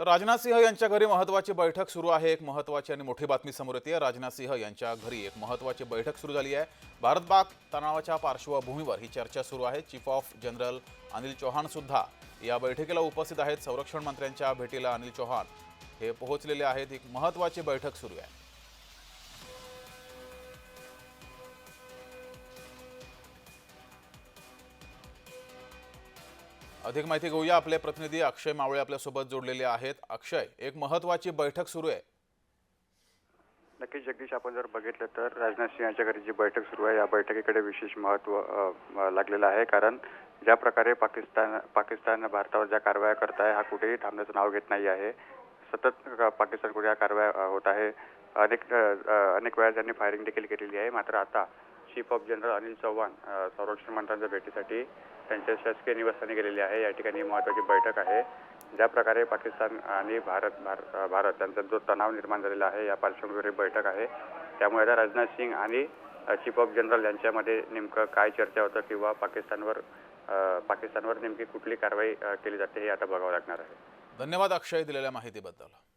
तर राजनाथ सिंह यांच्या घरी महत्वाची बैठक सुरू आहे. एक महत्वाची आणि मोठी बातमी समोर येते. राजनाथ सिंह यांच्या घरी एक महत्वाची बैठक सुरू झाली आहे. भारत पाक तणावाच्या पार्श्वभूमीवर ही चर्चा सुरू आहे. Chief of general Anil Chauhan सुद्धा या बैठकीला उपस्थित आहेत. संरक्षण मंत्र्यांच्या भेटीला अनिल चौहान हे पोहोचलेले आहेत. एक महत्वाची बैठक सुरू आहे. अधिक माहिती घेऊया. आपले प्रतिनिधी अक्षय मावळे आपल्यासोबत जोडलेले आहेत. अक्षय एक महत्वाची बैठक सुरू आहे. नक्कीच जगदीश आपण जर बघितलं तर राजनाथ सिंह यांच्या घरी जी बैठक सुरू आहे या बैठकीकडे विशेष महत्त्व लागलेलं आहे. कारण ज्या प्रकारे पाकिस्तान पाकिस्तान भारतावर ज्या कारवाया करत आहे हा कुठेही थांबण्याचं नाव घेत नाही आहे. सतत पाकिस्तानकडे या कारवाया होत आहे. अनेक अनेक वेळा त्यांनी फायरिंग देखील केलेली आहे मात्र आता chief of general Anil Chavan संरक्षण मंत्र्यांच्या भेटीसाठी त्यांच्या शासकीय निवासस्थानी गेलेले आहे. या ठिकाणी महत्त्वाची बैठक आहे. ज्या प्रकारे पाकिस्तान आणि भारत भार- भारत यांचा जो तणाव निर्माण झालेला आहे या पार्श्वभूमीवर बैठक आहे. त्यामुळे आता राजनाथ सिंग आणि चीफ ऑफ जनरल यांच्यामध्ये नेमकं काय चर्चा होतं किंवा पाकिस्तानवर पाकिस्तानवर नेमकी कुठली कारवाई केली जाते हे आता बघावं लागणार आहे. धन्यवाद अक्षय दिलेल्या माहितीबद्दल.